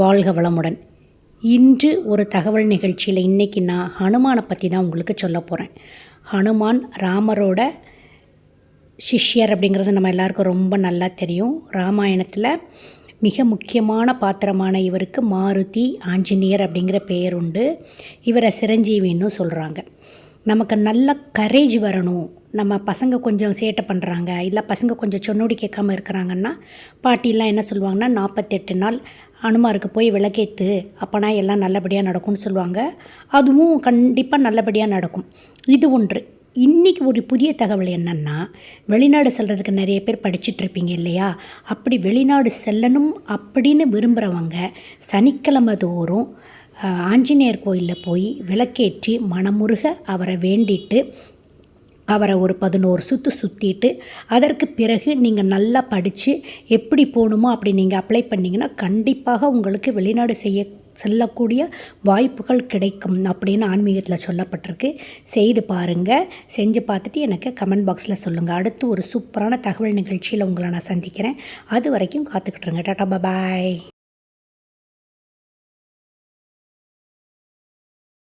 வாழ்க வளமுடன். இன்று ஒரு தகவல் நிகழ்ச்சியில் இன்றைக்கி நான் ஹனுமானை பற்றி தான் உங்களுக்கு சொல்ல போகிறேன் ஹனுமான் ராமரோட சிஷ்யர் அப்படிங்கிறது நம்ம எல்லாருக்கும் ரொம்ப நல்லா தெரியும். ராமாயணத்தில் மிக முக்கியமான பாத்திரமான இவருக்கு மாருதி ஆஞ்சநேயர் அப்படிங்கிற பெயர் உண்டு. இவரை சிரஞ்சீவின்னு சொல்கிறாங்க நமக்கு நல்ல கரேஜ் வரணும். நம்ம பசங்க கொஞ்சம் சேட்டை பண்ணுறாங்க இல்லை பசங்க கொஞ்சம் சொன்னோடி கேட்காம இருக்கிறாங்கன்னா பாட்டிலாம் என்ன சொல்லுவாங்கன்னா நாற்பத்தெட்டு நாள் அனுமாருக்கு போய் விளக்கேற்று அப்போனா எல்லாம் நல்லபடியாக நடக்கும்னு சொல்லுவாங்க. அதுவும் கண்டிப்பாக நல்லபடியாக நடக்கும். இது ஒன்று. இன்றைக்கி ஒரு புதிய தகவல் என்னென்னா வெளிநாடு செல்கிறதுக்கு நிறைய பேர் படிச்சுட்ருப்பீங்க இல்லையா? அப்படி வெளிநாடு செல்லணும் அப்படின்னு விரும்புகிறவங்க சனிக்கிழமை தோறும் ஆஞ்சநேயர் கோயிலில் போய் விளக்கேற்றி மனமுருக அவரை வேண்டிட்டு அவரை ஒரு பதினோரு சுற்று சுற்றிட்டு அதற்கு பிறகு நீங்கள் நல்லா படித்து எப்படி போகணுமோ அப்படி நீங்கள் அப்ளை பண்ணிங்கன்னா கண்டிப்பாக உங்களுக்கு வெளிநாடு செய்ய செல்லக்கூடிய வாய்ப்புகள் கிடைக்கும் அப்படின்னு ஆன்மீகத்தில் சொல்லப்பட்டிருக்கு. செய்து பாருங்கள் செஞ்சு பார்த்துட்டு எனக்கு கமெண்ட் பாக்ஸில் சொல்லுங்கள் அடுத்து ஒரு சூப்பரான தகவல் நிகழ்ச்சியில் உங்களை நான் சந்திக்கிறேன். அது வரைக்கும் காத்துக்கிட்டுருங்க டாட்டா பாய்.